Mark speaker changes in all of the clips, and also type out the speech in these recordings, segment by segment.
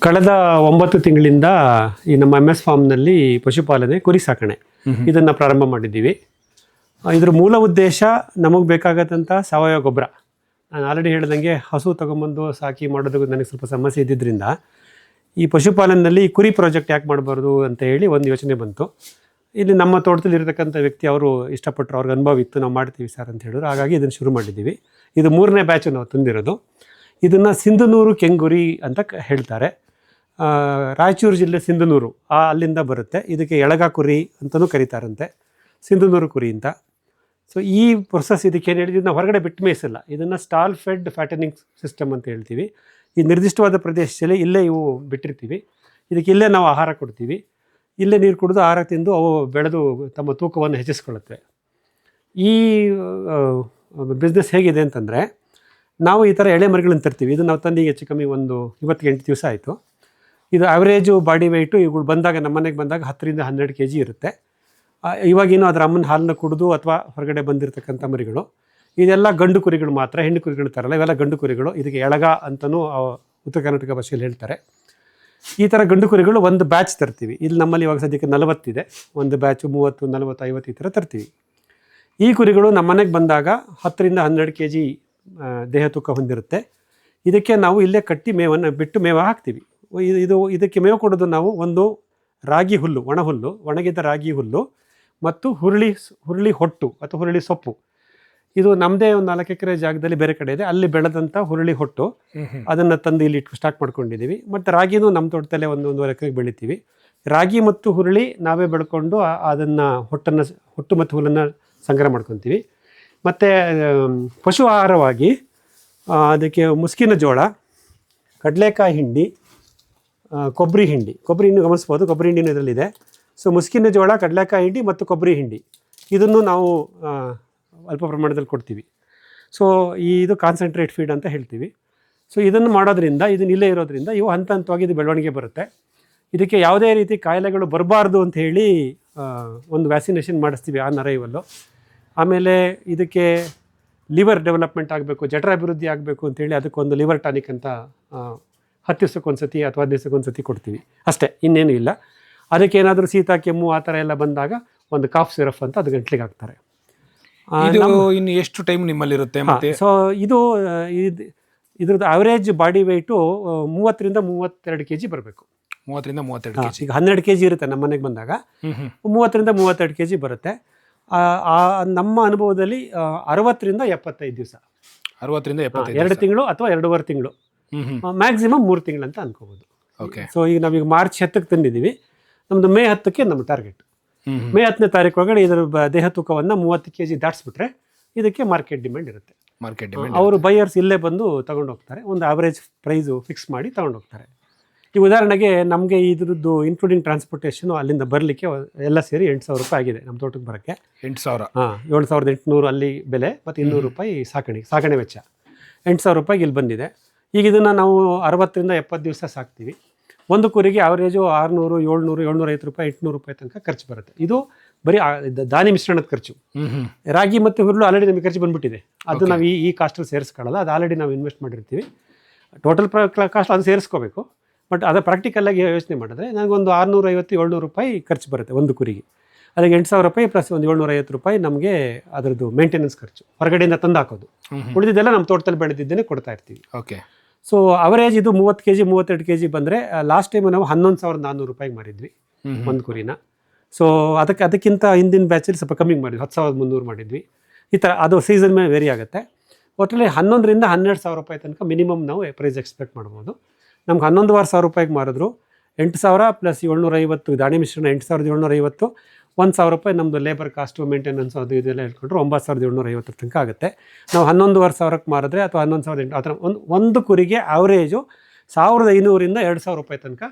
Speaker 1: ಕಳೆದ ಒಂಬತ್ತು ತಿಂಗಳಿಂದ ಈ ನಮ್ಮ ಎಂ ಎಸ್ ಫಾರ್ಮ್ನಲ್ಲಿ ಪಶುಪಾಲನೆ ಕುರಿ ಸಾಕಣೆ ಇದನ್ನು ಪ್ರಾರಂಭ ಮಾಡಿದ್ದೀವಿ. ಇದ್ರ ಮೂಲ ಉದ್ದೇಶ ನಮಗೆ ಬೇಕಾಗತ್ತಂಥ ಸಾವಯವ ಗೊಬ್ಬರ. ನಾನು ಆಲ್ರೆಡಿ ಹೇಳ್ದಂಗೆ ಹಸು ತೊಗೊಂಬಂದು ಸಾಕಿ ಮಾಡೋದಕ್ಕೆ ನನಗೆ ಸ್ವಲ್ಪ ಸಮಸ್ಯೆ ಇದ್ದಿದ್ದರಿಂದ ಈ ಪಶುಪಾಲನೆಯಲ್ಲಿ ಕುರಿ ಪ್ರಾಜೆಕ್ಟ್ ಯಾಕೆ ಮಾಡಬಾರ್ದು ಅಂತ ಹೇಳಿ ಒಂದು ಯೋಚನೆ ಬಂತು. ಇಲ್ಲಿ ನಮ್ಮ ತೋಟದಲ್ಲಿ ಇರತಕ್ಕಂಥ ವ್ಯಕ್ತಿ ಅವರು ಇಷ್ಟಪಟ್ಟರು ಅವ್ರಿಗೆ ಅನುಭವ ಇತ್ತು ನಾವು ಮಾಡ್ತೀವಿ ಸರ್ ಅಂತ ಹೇಳಿದ್ರು ಹಾಗಾಗಿ ಇದನ್ನು ಶುರು ಮಾಡಿದ್ದೀವಿ. ಇದು ಮೂರನೇ ಬ್ಯಾಚ್ ನಾವು ತಂದಿರೋದು. ಇದನ್ನು ಸಿಂಧನೂರು ಕೆಂಗುರಿ ಅಂತ ಕ- ಹೇಳ್ತಾರೆ. ರಾಯಚೂರು ಜಿಲ್ಲೆ ಸಿಂಧನೂರು, ಆ, ಅಲ್ಲಿಂದ ಬರುತ್ತೆ. ಇದಕ್ಕೆ ಎಳಗ ಕುರಿ ಅಂತಲೂ ಕರೀತಾರಂತೆ. ಸಿಂಧನೂರು ಕುರಿ ಅಂತ. ಸೊ ಈ ಪ್ರೊಸೆಸ್ ಇದಕ್ಕೆ ಏನು ಹೇಳಿದ್ವಿ? ನಾವು ಹೊರಗಡೆ ಬಿಟ್ಟು ಮೇಯಿಸಲ್ಲ. ಇದನ್ನು ಸ್ಟಾಲ್ ಫೆಡ್ ಫ್ಯಾಟನಿಂಗ್ ಸಿಸ್ಟಮ್ ಅಂತ ಹೇಳ್ತೀವಿ. ಈ ನಿರ್ದಿಷ್ಟವಾದ ಪ್ರದೇಶದಲ್ಲಿ ಇಲ್ಲೇ ಇವು ಬಿಟ್ಟಿರ್ತೀವಿ. ಇದಕ್ಕೆ ಇಲ್ಲೇ ನಾವು ಆಹಾರ ಕೊಡ್ತೀವಿ. ಇಲ್ಲೇ ನೀರು ಕುಡಿದು ಆಹಾರ ತಿಂದು ಅವು ಬೆಳೆದು ತಮ್ಮ ತೂಕವನ್ನು ಹೆಚ್ಚಿಸ್ಕೊಳ್ಳುತ್ತವೆ. ಈ ಬಿಸ್ನೆಸ್ ಹೇಗಿದೆ ಅಂತಂದರೆ, ನಾವು ಈ ಥರ ಎಳೆ ಮರಿಗಳನ್ನು ತರ್ತೀವಿ. ಇದು ನಾವು ತಂದು ಈಗ ಹೆಚ್ಚು ಕಮ್ಮಿ ಒಂದು ಇವತ್ತಿಗೆ ಎಂಟು ದಿವಸ ಆಯಿತು. ಇದು ಆ್ಯಾವ್ರೇಜು ಬಾಡಿ ವೆಯ್ಟು ಇವುಗಳು ಬಂದಾಗ, ನಮ್ಮ ಮನೆಗೆ ಬಂದಾಗ ಹತ್ತರಿಂದ ಹನ್ನೆರಡು ಕೆ ಜಿ ಇರುತ್ತೆ ಇವಾಗೇನು ಅದರ ಅಮ್ಮನ ಹಾಲನ್ನ ಕುಡಿದು ಅಥವಾ ಹೊರಗಡೆ ಬಂದಿರತಕ್ಕಂಥ ಮರಿಗಳು. ಇದೆಲ್ಲ ಗಂಡು ಕುರಿಗಳು ಮಾತ್ರ, ಹೆಣ್ಣು ಕುರಿಗಳು ತರಲ್ಲ, ಇವೆಲ್ಲ ಗಂಡು ಕುರಿಗಳು. ಇದಕ್ಕೆ ಎಳಗ ಅಂತಲೂ ಉತ್ತರ ಕರ್ನಾಟಕ ಭಾಷೆಯಲ್ಲಿ ಹೇಳ್ತಾರೆ. ಈ ಥರ ಗಂಡು ಕುರಿಗಳು ಒಂದು ಬ್ಯಾಚ್ ತರ್ತೀವಿ. ಇಲ್ಲಿ ನಮ್ಮಲ್ಲಿ ಇವಾಗ ಸದ್ಯಕ್ಕೆ ನಲವತ್ತಿದೆ. ಒಂದು ಬ್ಯಾಚು ಮೂವತ್ತು ನಲವತ್ತು ಐವತ್ತು ಈ ಥರ ತರ್ತೀವಿ. ಈ ಕುರಿಗಳು ನಮ್ಮ ಮನೆಗೆ ಬಂದಾಗ ಹತ್ತರಿಂದ ಹನ್ನೆರಡು ಕೆ ಜಿ ದೇಹ ತೂಕ ಹೊಂದಿರುತ್ತೆ. ಇದಕ್ಕೆ ನಾವು ಇಲ್ಲೇ ಕಟ್ಟಿ ಮೇವನ್ನು ಬಿಟ್ಟು ಮೇವ ಹಾಕ್ತೀವಿ. ಇದು ಇದು ಇದಕ್ಕೆ ಮೇವು ಕೊಡೋದು ನಾವು ಒಂದು ರಾಗಿ ಹುಲ್ಲು ಒಣ ಹುಲ್ಲು ಒಣಗಿದ ರಾಗಿ ಹುಲ್ಲು ಮತ್ತು ಹುರುಳಿ ಹುರುಳಿ ಹೊಟ್ಟು ಅಥವಾ ಹುರುಳಿ ಸೊಪ್ಪು. ಇದು ನಮ್ಮದೇ ಒಂದು ನಾಲ್ಕು ಎಕರೆ ಜಾಗದಲ್ಲಿ ಬೇರೆ ಕಡೆ ಇದೆ. ಅಲ್ಲಿ ಬೆಳೆದಂಥ ಹುರುಳಿ ಹೊಟ್ಟು ಅದನ್ನು ತಂದು ಇಲ್ಲಿ ಇಟ್ಟು ಸ್ಟಾರ್ಟ್ ಮಾಡ್ಕೊಂಡಿದ್ದೀವಿ. ಮತ್ತು ರಾಗಿನೂ ನಮ್ಮ ತೋಟದಲ್ಲೇ ಒಂದು ಒಂದೂವರೆ ಎಕರೆಗೆ ಬೆಳಿತೀವಿ. ರಾಗಿ ಮತ್ತು ಹುರುಳಿ ನಾವೇ ಬೆಳ್ಕೊಂಡು ಅದನ್ನು ಹೊಟ್ಟನ್ನು ಹೊಟ್ಟು ಮತ್ತು ಹುಲ್ಲನ್ನು ಸಂಗ್ರಹ ಮಾಡ್ಕೊತೀವಿ. ಮತ್ತು ಪಶು ಆಹಾರವಾಗಿ ಅದಕ್ಕೆ ಮುಸ್ಕಿನ ಜೋಳ ಕಡಲೆಕಾಯಿ ಹಿಂಡಿ ಕೊಬ್ಬರಿ ಹಿಂಡಿ. ಕೊಬ್ಬರಿ ಹಿಂಡಿ ಗಮನಿಸ್ಬೋದು ಕೊಬ್ಬರಿ ಹಿಂಡಿನೂ ಇದರಲ್ಲಿದೆ ಸೊ ಮುಸ್ಕಿನ ಜೋಳ, ಕಡಲೆಕಾಯಿ ಹಿಂಡಿ ಮತ್ತು ಕೊಬ್ಬರಿ ಹಿಂಡಿ. ಇದನ್ನು ನಾವು ಅಲ್ಪ ಪ್ರಮಾಣದಲ್ಲಿ ಕೊಡ್ತೀವಿ. ಸೊ ಇದು ಕಾನ್ಸಂಟ್ರೇಟ್ ಫೀಡ್ ಅಂತ ಹೇಳ್ತೀವಿ. ಸೊ ಇದನ್ನು ಮಾಡೋದ್ರಿಂದ ಇದು ಇಲ್ಲೇ ಇರೋದ್ರಿಂದ ಇವು ಹಂತ ಹಂತವಾಗಿ ಇದು ಬೆಳವಣಿಗೆ ಬರುತ್ತೆ. ಇದಕ್ಕೆ ಯಾವುದೇ ರೀತಿ ಕಾಯಿಲೆಗಳು ಬರಬಾರ್ದು ಅಂತ ಹೇಳಿ ಒಂದು ವ್ಯಾಕ್ಸಿನೇಷನ್ ಮಾಡಿಸ್ತೀವಿ ಆ ನರೈವಲ್ಲು ಆಮೇಲೆ ಇದಕ್ಕೆ ಲಿವರ್ ಡೆವಲಪ್ಮೆಂಟ್ ಆಗಬೇಕು ಜಠರ ಅಭಿವೃದ್ಧಿ ಆಗಬೇಕು ಅಂತೇಳಿ ಅದಕ್ಕೊಂದು ಲಿವರ್ ಟಾನಿಕ್ ಅಂತ ಹತ್ತು ದಿವಸಕ್ಕೊಂದ್ಸತಿ ಅಥವಾ ಹದಿನೈದು ದಿವಸಕ್ಕೊಂದ್ಸತಿ ಕೊಡ್ತೀವಿ. ಅಷ್ಟೇ ಇನ್ನೇನು ಇಲ್ಲ. ಅದಕ್ಕೆ ಏನಾದರೂ ಶೀತ ಕೆಮ್ಮು ಆ ಥರ ಎಲ್ಲ ಬಂದಾಗ ಒಂದು ಕಾಫ್ ಸಿರಫ್ ಅಂತ ಅದು ಗಂಟ್ಲಿಗೆ ಹಾಕ್ತಾರೆ.
Speaker 2: ಇನ್ನು ಎಷ್ಟು ಟೈಮ್ ನಿಮ್ಮಲ್ಲಿರುತ್ತೆ ಮತ್ತೆ?
Speaker 1: ಸೊ ಇದು ಇದ್ರದ್ದು ಅವರೇಜ್ ಬಾಡಿ ವೆಯ್ಟು ಮೂವತ್ತರಿಂದ ಮೂವತ್ತೆರಡು ಕೆ ಜಿ ಬರಬೇಕು.
Speaker 2: ಮೂವತ್ತರಿಂದ ಮೂವತ್ತೆರಡು
Speaker 1: ಈಗ ಹನ್ನೆರಡು ಕೆ ಜಿ ಇರುತ್ತೆ ನಮ್ಮ ಮನೆಗೆ ಬಂದಾಗ. ಮೂವತ್ತರಿಂದ ಮೂವತ್ತೆರಡು ಕೆ ಜಿ ಬರುತ್ತೆ ನಮ್ಮ ಅನುಭವದಲ್ಲಿ ಅರವತ್ತರಿಂದ ಎಪ್ಪತ್ತೈದು ದಿವಸ.
Speaker 2: ಅರವತ್ತರಿಂದ ಎಪ್ಪತ್ತೈದು
Speaker 1: ಎರಡು ತಿಂಗಳು ಅಥವಾ ಎರಡೂವರೆ ತಿಂಗಳು. ಮ್ಯಾಕ್ಸಿಮಮ್ ಮೂರು ತಿಂಗಳಂತ
Speaker 2: ಅನ್ಕೋಬಹುದು
Speaker 1: ಸೊ ಈಗ ನಾವೀಗ ಮಾರ್ಚ್ ಹತ್ತಕ್ಕೆ ತಂದಿದ್ದೀವಿ. ನಮ್ದು ಮೇ ಹತ್ತಕ್ಕೆ ನಮ್ಮ ಟಾರ್ಗೆಟ್ ಮೇ ಹತ್ತನೇ ತಾರೀಕು ಒಳಗಡೆ ಇದರ ದೇಹ ತೂಕವನ್ನು ಮೂವತ್ತು ಕೆ ಜಿ ದಾಟಿಸ್ಬಿಟ್ರೆ ಇದಕ್ಕೆ ಮಾರ್ಕೆಟ್ ಡಿಮ್ಯಾಂಡ್ ಇರುತ್ತೆ.
Speaker 2: ಮಾರ್ಕೆಟ್ ಡಿಮ್ಯಾಂಡ್
Speaker 1: ಅವರು ಬೈಯರ್ಸ್ ಇಲ್ಲೇ ಬಂದು ತಗೊಂಡು ಹೋಗ್ತಾರೆ ಒಂದು ಆವರೇಜ್ ಪ್ರೈಸು ಫಿಕ್ಸ್ ಮಾಡಿ ತಗೊಂಡು ಹೋಗ್ತಾರೆ ಈ ಉದಾಹರಣೆಗೆ ನಮಗೆ ಇದ್ರದ್ದು ಇನ್ಕ್ಲೂಡಿಂಗ್ ಟ್ರಾನ್ಸ್ಪೋರ್ಟೇಷನು ಅಲ್ಲಿಂದ ಬರಲಿಕ್ಕೆ ಎಲ್ಲ ಸೇರಿ ಎಂಟು ಸಾವಿರ ರೂಪಾಯಿ ಆಗಿದೆ ನಮ್ಮ ತೋಟಕ್ಕೆ ಬರೋಕ್ಕೆ.
Speaker 2: ಎಂಟು ಸಾವಿರ.
Speaker 1: ಹಾಂ ಏಳು ಸಾವಿರದ ಎಂಟುನೂರು ಅಲ್ಲಿ ಬೆಲೆ ಮತ್ತು ಇನ್ನೂರು ರೂಪಾಯಿ ಸಾಕಣೆ ಸಾಕಣೆ ವೆಚ್ಚ. ಎಂಟು ಸಾವಿರ ರೂಪಾಯಿಗೆ ಇಲ್ಲಿ ಬಂದಿದೆ. ಈಗ ಇದನ್ನು ನಾವು ಅರವತ್ತರಿಂದ ಎಪ್ಪತ್ತು ದಿವಸ ಸಾಕ್ತೀವಿ. ಒಂದು ಕುರಿಗೆ ಅವರೇಜು ಆರುನೂರು ಏಳ್ನೂರು ಏಳ್ನೂರ ಐವತ್ತು ರೂಪಾಯಿ ಎಂಟುನೂರು ರೂಪಾಯಿ ತನಕ ಖರ್ಚು ಬರುತ್ತೆ. ಇದು ಬರೀ ದಾನಿ ಮಿಶ್ರಣದ ಖರ್ಚು. ರಾಗಿ ಮತ್ತು ಹುರುಳು ಆಲ್ರೆಡಿ ನಮಗೆ ಖರ್ಚು ಬಂದ್ಬಿಟ್ಟಿದೆ. ಅದು ನಾವು ಈ ಈ ಕಾಸ್ಟಲ್ಲಿ ಸೇರಿಸ್ಕೊಳ್ಳಲ್ಲ ಅದು ಆಲ್ರೆಡಿ ನಾವು ಇನ್ವೆಸ್ಟ್ ಮಾಡಿರ್ತೀವಿ. ಟೋಟಲ್ ಕಾಸ್ಟ್ ಅದು ಸೇರಿಸ್ಕೋಬೇಕು. ಬಟ್ ಅದು ಪ್ರಾಕ್ಟಿಕಲ್ಲಾಗಿ ಯೋಚನೆ ಮಾಡಿದ್ರೆ ನನಗೊಂದು ಆರುನೂರ ಐವತ್ತು ಏಳ್ನೂರು ರೂಪಾಯಿ ಖರ್ಚು ಬರುತ್ತೆ ಒಂದು ಕುರಿಗೆ. ಅದಕ್ಕೆ ಎಂಟು ಸಾವಿರ ರೂಪಾಯಿ ಪ್ಲಸ್ ಒಂದು ಏಳ್ನೂರ ಐವತ್ತು ರೂಪಾಯಿ ನಮಗೆ ಅದರದ್ದು ಮೇಂಟೆನೆನ್ಸ್ ಖರ್ಚು. ಹೊರಗಡೆಯಿಂದ ತಂದು ಹಾಕೋದು. ಉಳಿದಿದ್ದೆಲ್ಲ ನಮ್ಮ ತೋಟದಲ್ಲಿ ಬೆಳೆದಿದ್ದೇನೆ ಕೊಡ್ತಾ ಇರ್ತೀವಿ.
Speaker 2: ಓಕೆ
Speaker 1: ಸೊ ಅವರೇಜ್ ಇದು ಮೂವತ್ತು ಕೆ ಜಿ ಮೂವತ್ತೆರಡು ಕೆ ಜಿ ಬಂದರೆ ಲಾಸ್ಟ್ ಟೈಮ್ ನಾವು ಹನ್ನೊಂದು ಸಾವಿರದ ನಾನ್ನೂರು ರೂಪಾಯಿಗೆ
Speaker 2: ಹ್ಮ್
Speaker 1: ಒಂದು ಕುರಿನ. ಸೊ ಅದಕ್ಕೆ ಅದಕ್ಕಿಂತ ಹಿಂದಿನ ಬ್ಯಾಚಲ್ಲಿ ಸ್ವಲ್ಪ ಕಮ್ಮಿಗೆ ಮಾಡಿದ್ವಿ. ಹತ್ತು ಸಾವಿರದ ಮುನ್ನೂರು ಮಾಡಿದ್ವಿ. ಈ ಥರ ಅದು ಸೀಸನ್ ಮೇಲೆ ವೇರಿ ಆಗುತ್ತೆ. ಒಟ್ಟಲ್ಲಿ ಹನ್ನೊಂದರಿಂದ ಹನ್ನೆರಡು ಸಾವಿರ ರೂಪಾಯಿ ತನಕ ಮಿನಿಮಮ್ ನಾವು ಪ್ರೈಸ್ ಎಕ್ಸ್ಪೆಕ್ಟ್ ಮಾಡ್ಬೋದು. ನಮ್ಗೆ ಹನ್ನೊಂದುವರೆ ಸಾವಿರ ರೂಪಾಯಿಗೆ ಮಾರಿದ್ರು. ಎಂಟು ಸಾವಿರ ಪ್ಲಸ್ ಏಳ್ನೂರ ಐವತ್ತು ದಾಣಿ ಮಿಶ್ರಣ ಎಂಟು ಸಾವಿರದ ಏಳ್ನೂರ ಐವತ್ತು ಒಂದು ಸಾವಿರ ರೂಪಾಯಿ ನಮ್ಮದು ಲೇಬರ್ ಕಾಸ್ಟು ಮೇಂಟೆನೆನ್ಸ್ ಅದು ಇದೆಲ್ಲ ಹೇಳ್ಕೊಂಡ್ರೆ ಒಂಬತ್ತು ಸಾವಿರದ ಏಳ್ನೂರ ಐವತ್ತರ ತನಕ ಆಗುತ್ತೆ. ನಾವು ಹನ್ನೊಂದುವರೆ ಸಾವಿರಕ್ಕೆ ಮಾರಿದ್ರೆ ಅಥವಾ ಹನ್ನೊಂದು ಸಾವಿರದ ಎಂಟು ಆ ಥರ ಒಂದು ಒಂದು ಕುರಿಗೆ ಅವರೇಜು ಸಾವಿರದ ಐನೂರಿಂದ ಎರಡು ಸಾವಿರ ರೂಪಾಯಿ ತನಕ